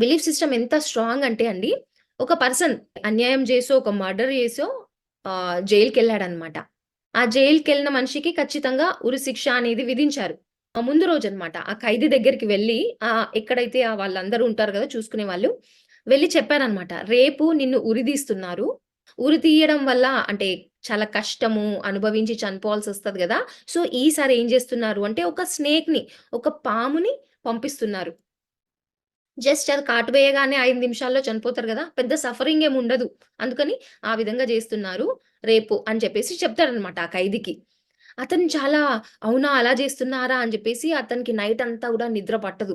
Belief system ఎంత strong అంటే అండి, ఒక పర్సన్ అన్యాయం చేసో, ఒక మర్డర్ చేసో ఆహ్, జైలుకెళ్ళాడనమాట. ఆ జైలుకెళ్ళిన మనిషికి ఖచ్చితంగా ఉరి శిక్ష అనేది విధించారు. ఆ ముందు రోజు అనమాట ఆ ఖైదీ దగ్గరికి వెళ్ళి ఆ ఎక్కడైతే వాళ్ళందరూ ఉంటారు కదా చూసుకునే వాళ్ళు. వెళ్ళి చెప్పారనమాట. "రేపు నిన్ను ఉరిదీస్తున్నారు. ఉరి తీయడం వల్ల అంటే చాలా కష్టము, అనుభవించి చనిపోవాల్సి వస్తుంది కదా సో, ఈసారి ఏం చేస్తున్నారు అంటే ఒక స్నేక్‌ని, ఒక పాముని పంపిస్తున్నారు. జస్ట్ అది కాటువేయగానే ఐదు నిమిషాల్లో చనిపోతారు కదా పెద్ద సఫరింగ్ ఏమి ఉండదు. అందుకని ఆ విధంగా చేస్తున్నారు రేపు అని చెప్పేసి చెప్తాడనమాట ఆ ఖైదీకి. అతను చాలా అవునా! అలా చేస్తున్నారా అని చెప్పేసి అతనికి నైట్ అంతా కూడా నిద్ర పట్టదు.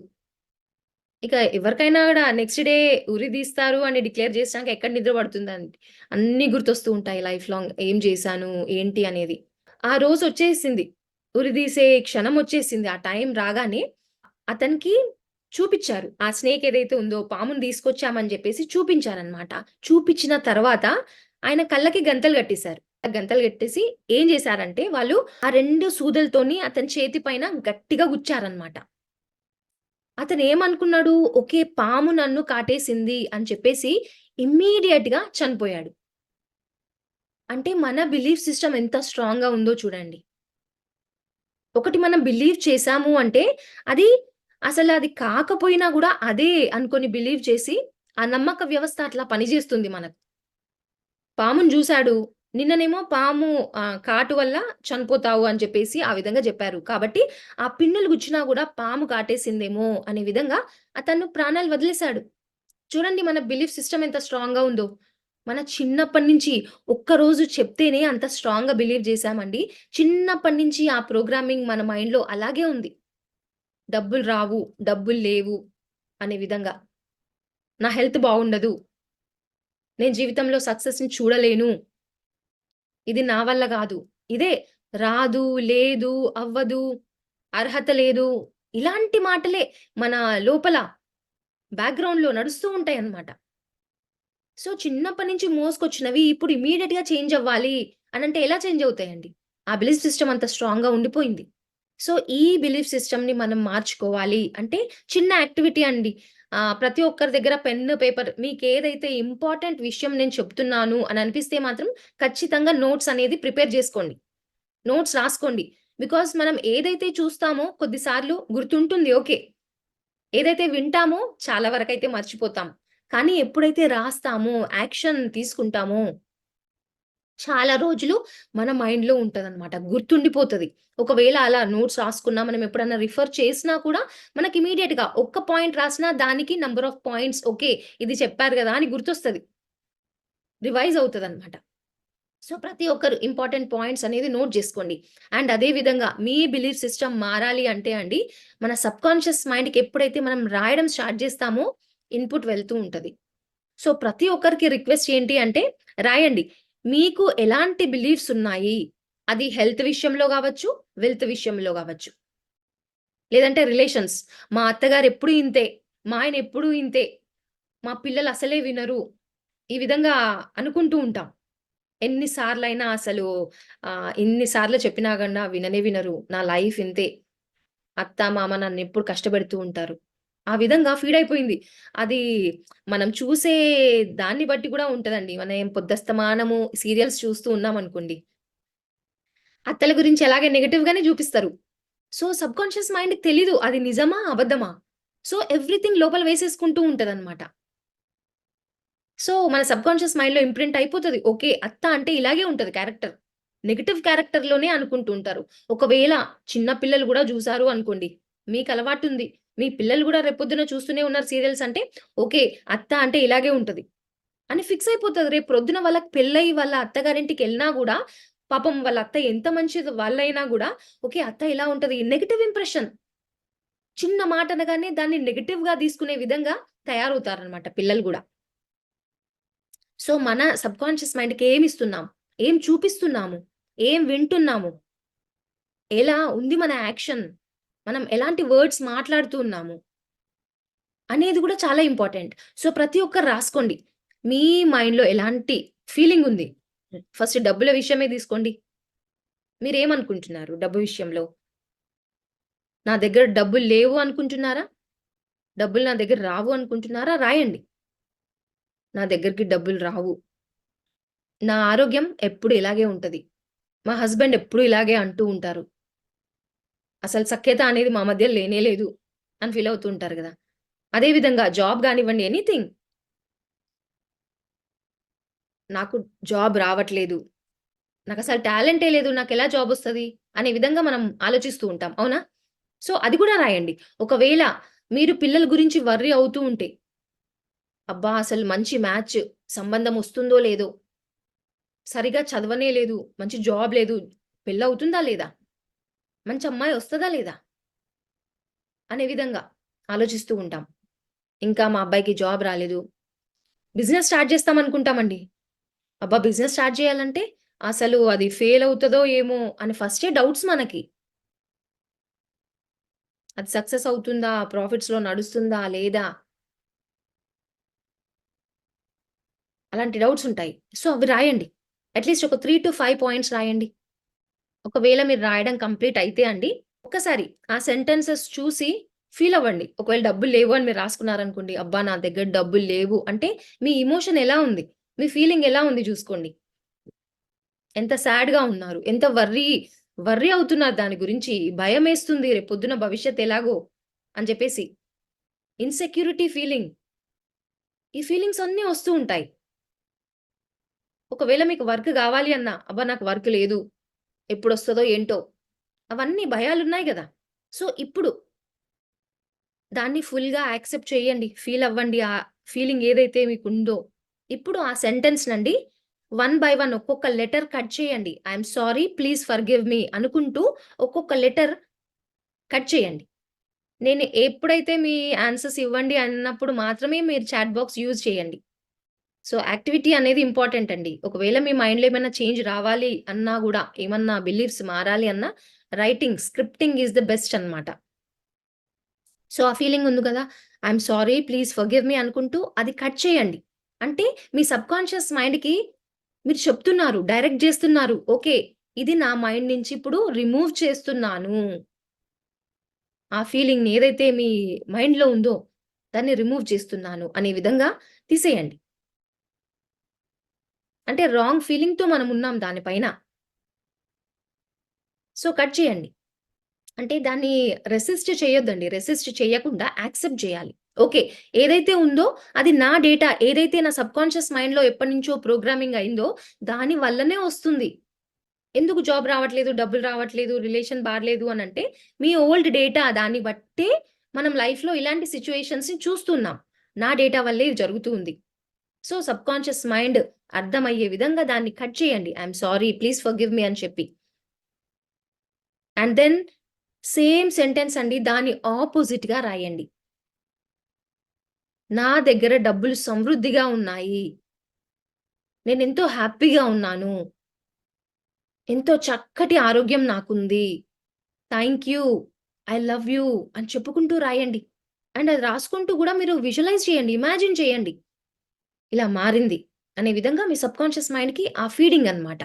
ఇక ఎవరికైనా కూడా నెక్స్ట్ డే ఉరి తీస్తారు అని డిక్లేర్ చేసినాక ఎక్కడ నిద్ర పడుతుందండి. అన్ని గుర్తొస్తూ ఉంటాయి లైఫ్ లాంగ్. ఏం చేశాను? ఏంటి అనేది. ఆ రోజొచ్చేసింది. ఉరి తీసే క్షణం వచ్చేసింది. ఆ టైం రాగానే అతనికి చూపించారు ఆ స్నేక్ ఏదైతే ఉందో పాముని తీసుకొచ్చామని చెప్పేసి చూపించారనమాట. చూపించిన తర్వాత ఆయన కళ్ళకి గంతలు కట్టేశారు. గంతలు కట్టేసి ఏం చేశారంటే వాళ్ళు ఆ రెండు సూదులతోని అతని చేతి పైన గట్టిగా గుచ్చారనమాట. అతనేమనుకున్నాడు, ఒకే పాము నన్ను కాటేసింది అని చెప్పేసి ఇమ్మీడియేట్‌గా చనిపోయాడు. అంటే మన బిలీఫ్ సిస్టమ్ ఎంత స్ట్రాంగ్‌గా ఉందో చూడండి. ఒకటి మనం బిలీవ్ చేశాము అంటే అది అసలు అది కాకపోయినా కూడా అదే అనుకొని బిలీవ్ చేసి ఆ నమ్మక వ్యవస్థ అట్లా పనిచేస్తుంది మనకు. పాముని చూశాడు నిన్ననేమో పాము కాటు వల్ల చనిపోతావు అని చెప్పేసి ఆ విధంగా చెప్పారు కాబట్టి ఆ పిన్నులు గుచ్చినా కూడా పాము కాటేసిందేమో అనే విధంగా అతను ప్రాణాలు వదిలేసాడు. చూడండి మన బిలీఫ్ సిస్టమ్ ఎంత స్ట్రాంగ్‌గా ఉందో. మన చిన్నప్పటి నుంచి ఒక్కరోజు చెప్తేనే అంత స్ట్రాంగ్‌గా బిలీవ్ చేశామండి చిన్నప్పటి నుంచి ఆ ప్రోగ్రామింగ్ మన మైండ్‌లో అలాగే ఉంది. డబ్బులు రావు, డబ్బులు లేవు అనే విధంగా. నా హెల్త్ బాగుండదు. నేను జీవితంలో సక్సెస్‌ని చూడలేను. ఇది నా వల్ల కాదు ఇదే రాదు, లేదు, అవ్వదు, అర్హత లేదు. ఇలాంటి మాటలే మన లోపల బ్యాక్‌గ్రౌండ్‌లో నడుస్తూ ఉంటాయి అన్నమాట సో, చిన్నప్పటి నుంచి మోసుకొచ్చినవి ఇప్పుడు ఇమీడియట్గా చేంజ్ అవ్వాలి అని అంటే ఎలా చేంజ్ అవుతాయండి? ఆ బిలీఫ్ సిస్టమ్ అంత స్ట్రాంగ్‌గా ఉండిపోయింది. సో, ఈ బిలీఫ్ సిస్టమ్‌ని మనం మార్చుకోవాలి అంటే చిన్న యాక్టివిటీ అండి. ప్రతి ఒక్కరి దగ్గర పెన్ను, పేపర్ మీకు ఏదైతే ఇంపార్టెంట్ విషయం నేను చెప్తున్నాను అని అనిపిస్తే మాత్రం ఖచ్చితంగా నోట్స్ అనేది ప్రిపేర్ చేసుకోండి నోట్స్ రాసుకోండి. బికాస్ మనం ఏదైతే చూస్తామో కొద్దిసార్లు గుర్తుంటుంది ఓకే. ఏదైతే వింటామో చాలా వరకు అయితే మర్చిపోతాం. కానీ ఎప్పుడైతే రాస్తామో, యాక్షన్ తీసుకుంటామో చాలా రోజులు మన మైండ్‌లో ఉంటుంది అనమాట గుర్తుండిపోతుంది. ఒకవేళ అలా నోట్స్ రాసుకున్నా మనం ఎప్పుడన్నా రిఫర్ చేసినా కూడా మనకి ఇమీడియట్గా ఒక్క పాయింట్ రాసినా దానికి నంబర్ ఆఫ్ పాయింట్స్ ఓకే. ఇది చెప్పారు కదా అని గుర్తొస్తుంది. రివైజ్ అవుతుంది అనమాట సో, ప్రతి ఒక్కరు ఇంపార్టెంట్ పాయింట్స్ అనేది నోట్ చేసుకోండి. అండ్ అదే విధంగా మీ బిలీఫ్ సిస్టమ్ మారాలి అంటే అండి, మన సబ్ కాన్షియస్ మైండ్‌కి ఎప్పుడైతే మనం రాయడం స్టార్ట్ చేస్తామో ఇన్‌పుట్ వెళ్తూ ఉంటుంది. సో, ప్రతి ఒక్కరికి రిక్వెస్ట్ ఏంటి అంటే రాయండి. మీకు ఎలాంటి బిలీఫ్స్ ఉన్నాయి? అది హెల్త్ విషయంలో కావచ్చు వెల్త్ విషయంలో కావచ్చు లేదంటే రిలేషన్స్. మా అత్తగారు ఎప్పుడు ఇంతే. మా ఆయన ఎప్పుడు ఇంతే. మా పిల్లలు అసలే వినరు. ఈ విధంగా అనుకుంటూ ఉంటాం. ఎన్నిసార్లు అయినా అసలు ఎన్నిసార్లు చెప్పినా కన్నా విననే వినరు. నా లైఫ్ ఇంతే. అత్త, మామ నన్ను ఎప్పుడు కష్టపెడుతూ ఉంటారు. ఆ విధంగా ఫీడ్ అయిపోయింది. అది మనం చూసే దాన్ని బట్టి కూడా ఉంటదండి. మనం పొద్దస్తమానము సీరియల్స్ చూస్తూ ఉన్నామనుకోండి. అత్తల గురించి అలాగే నెగెటివ్‌గానే జూపిస్తారు. సో, సబ్‌కాన్షియస్ మైండ్‌కి తెలీదు అది నిజమా? అబద్ధమా? సో, ఎవ్రీథింగ్ లోపల వేసేసుకుంటూ ఉంటదనమాట. సో, మన సబ్‌కాన్షియస్ మైండ్‌లో ఇంప్రింట్ అయిపోతది. ఓకే. అత్త అంటే ఇలాగే ఉంటది క్యారెక్టర్. నెగెటివ్ క్యారెక్టర్‌లోనే అనుకుంటూ ఉంటారు. ఒకవేళ చిన్న పిల్లలు గూడా జూసారు అనుకోండి. మీకు అలవాటుంది మీ పిల్లలు కూడా రేపొద్దున చూస్తూనే ఉన్నారు సీరియల్స్ అంటే, ఓకే. అత్త అంటే ఇలాగే ఉంటుంది అని ఫిక్స్ అయిపోతుంది రేపు ప్రొద్దున వాళ్ళకి పెళ్ళయి వాళ్ళ అత్తగారింటికి వెళ్ళినా కూడా పాపం వాళ్ళ అత్త ఎంత మంచిది వాళ్ళైనా కూడా ఓకే. అత్త ఇలా ఉంటది. Negative impression. చిన్న మాట అనగానే దాన్ని నెగెటివ్‌గా తీసుకునే విధంగా తయారవుతారనమాట పిల్లలు కూడా సో, మన సబ్ కాన్షియస్ మైండ్‌కి ఏమిస్తున్నాం? ఏం చూపిస్తున్నాము? ఏం వింటున్నాము? ఎలా ఉంది మన యాక్షన్? మనం ఎలాంటి వర్డ్స్ మాట్లాడుతూ ఉన్నాము? అనేది కూడా చాలా ఇంపార్టెంట్. సో, ప్రతి ఒక్కరు రాసుకోండి. మీ మైండ్‌లో ఎలాంటి ఫీలింగ్ ఉంది? ఫస్ట్ డబ్బుల విషయమే తీసుకోండి. మీరేమనుకుంటున్నారు డబ్బు విషయంలో? నా దగ్గర డబ్బులు లేవు అనుకుంటున్నారా? డబ్బులు నా దగ్గర రావు అనుకుంటున్నారా? రాయండి. నా దగ్గరికి డబ్బులు రావు. నా ఆరోగ్యం ఎప్పుడు ఇలాగే ఉంటుంది మా హస్బెండ్ ఎప్పుడు ఇలాగే అంటూ ఉంటారు. అసలు సఖ్యత అనేది మా మధ్య లేనే లేదు అని ఫీల్ అవుతూ ఉంటారు కదా అదే విధంగా జాబ్ కానివ్వండి ఎనీథింగ్. నాకు జాబ్ రావట్లేదు. నాకు అసలు టాలెంటే లేదు. నాకు ఎలా జాబ్ వస్తుంది అనే విధంగా మనం ఆలోచిస్తూ ఉంటాం. అవునా? సో, అది కూడా రాయండి. ఒకవేళ మీరు పిల్లల గురించి వర్రీ అవుతూ ఉంటే అబ్బా! అసలు మంచి మ్యాచ్ సంబంధం వస్తుందో లేదో, సరిగ్గా చదవనే లేదు, మంచి జాబ్ లేదు, పెళ్ళవుతుందా లేదా? మంచి అమ్మాయి వస్తుందా లేదా? అనే విధంగా ఆలోచిస్తూ ఉంటాం. ఇంకా మా అబ్బాయికి జాబ్ రాలేదు. బిజినెస్ స్టార్ట్ చేస్తాం అనుకుంటామండి. అబ్బా! బిజినెస్ స్టార్ట్ చేయాలంటే అసలు అది ఫెయిల్ అవుతుందో ఏమో అని ఫస్టే డౌట్స్ మనకి. అది సక్సెస్ అవుతుందా? ప్రాఫిట్స్‌లో నడుస్తుందా? లేదా? అలాంటి డౌట్స్ ఉంటాయి. సో, అవి రాయండి. అట్‌లీస్ట్ ఒక 3-5 పాయింట్స్ రాయండి. ఒకవేళ మీరు రాయడం కంప్లీట్ అయితే అండి, ఒక్కసారి ఆ సెంటెన్సెస్ చూసి ఫీల్ అవ్వండి. ఒకవేళ డబ్బులు లేవు అని మీరు రాసుకున్నారనుకోండి, అబ్బా! నా దగ్గర డబ్బులు లేవు అంటే మీ ఇమోషన్ ఎలా ఉంది? మీ ఫీలింగ్ ఎలా ఉంది చూసుకోండి. ఎంత సాడ్‌గా ఉన్నారు? ఎంత వర్రీ, వర్రీ అవుతున్నారు దాని గురించి. భయం వేస్తుంది రేపు రేపొద్దున భవిష్యత్ ఎలాగో అని చెప్పేసి. Insecurity feeling. ఈ ఫీలింగ్స్ అన్నీ వస్తూ ఉంటాయి. ఒకవేళ మీకు వర్క్ కావాలి అన్నా, అబ్బా! నాకు వర్క్ లేదు. ఎప్పుడొస్తదో ఏంటో. అవన్నీ భయాలున్నాయి కదా సో, ఇప్పుడు దాన్ని ఫుల్‌గా యాక్సెప్ట్ చేయండి. ఫీల్ అవ్వండి. ఆ ఫీలింగ్ ఏదైతే మీకు ఉందో ఇప్పుడు ఆ సెంటెన్స్ నండి వన్ బై వన్ ఒక్కొక్క లెటర్ కట్ చేయండి. I'm sorry, please forgive me అనుకుంటూ ఒక్కొక్క లెటర్ కట్ చేయండి. నేను ఎప్పుడైతే మీ ఆన్సర్స్ ఇవ్వండి అన్నప్పుడు మాత్రమే మీరు చాట్ బాక్స్ యూజ్ చేయండి. సో, యాక్టివిటీ అనేది ఇంపార్టెంట్ అండి. ఒకవేళ మీ మైండ్‌లో ఏమైనా చేంజ్ రావాలి అన్నా కూడా ఏమన్నా బిలీఫ్స్ మారాలి అన్నా writing, scripting is the best అన్నమాట. సో, ఆ ఫీలింగ్ ఉంది కదా I sorry, please forgive me అనుకుంటూ అది కట్ చేయండి. అంటే మీ సబ్‌కాన్షియస్ మైండ్‌కి మీరు చెప్తున్నారు, డైరెక్ట్ చేస్తున్నారు ఓకే. ఇది నా మైండ్ నుంచి ఇప్పుడు రిమూవ్ చేస్తున్నాను. ఆ ఫీలింగ్‌ని ఏదైతే మీ మైండ్‌లో ఉందో దాన్ని రిమూవ్ చేస్తున్నాను అనే విధంగా తీసేయండి. అంటే రాంగ్ ఫీలింగ్‌తో మనం ఉన్నాం దానిపైన సో, కట్ చేయండి. అంటే దాన్ని రెసిస్ట్ చేయొద్దండి. రెసిస్ట్ చేయకుండా యాక్సెప్ట్ చేయాలి ఓకే. ఏదైతే ఉందో అది నా డేటా. ఏదైతే నా సబ్‌కాన్షియస్ మైండ్‌లో ఎప్పటినుంచో ప్రోగ్రామింగ్ అయిందో దాని వల్లనే వస్తుంది. ఎందుకు జాబ్ రావట్లేదు, డబ్బులు రావట్లేదు, రిలేషన్ బాగలేదు అని అంటే మీ ఓల్డ్ డేటా దాన్ని బట్టే మనం లైఫ్‌లో ఇలాంటి సిచ్యువేషన్స్ని చూస్తున్నాం. నా డేటా వల్లే ఇది జరుగుతూ ఉంది. సో, సబ్‌కాన్షియస్ మైండ్ అర్థమయ్యే విధంగా దాన్ని కట్ చేయండి. I'm sorry, please forgive me అని చెప్పి. అండ్ దెన్ సేమ్ సెంటెన్స్ అండి దాని ఆపోజిట్‌గా రాయండి. నా దగ్గర డబ్బులు సమృద్ధిగా ఉన్నాయి. నేను ఎంతో హ్యాపీగా ఉన్నాను. ఎంతో చక్కటి ఆరోగ్యం నాకుంది. Thank you. I love you అని చెప్పుకుంటూ రాయండి. అండ్ అది రాసుకుంటూ కూడా మీరు విజువలైజ్ చేయండి. ఇమాజిన్ చేయండి. ఇలా మారింది అనే విధంగా మీ సబ్‌కాన్షియస్ మైండ్‌కి ఆ ఫీడింగ్ అన్నమాట.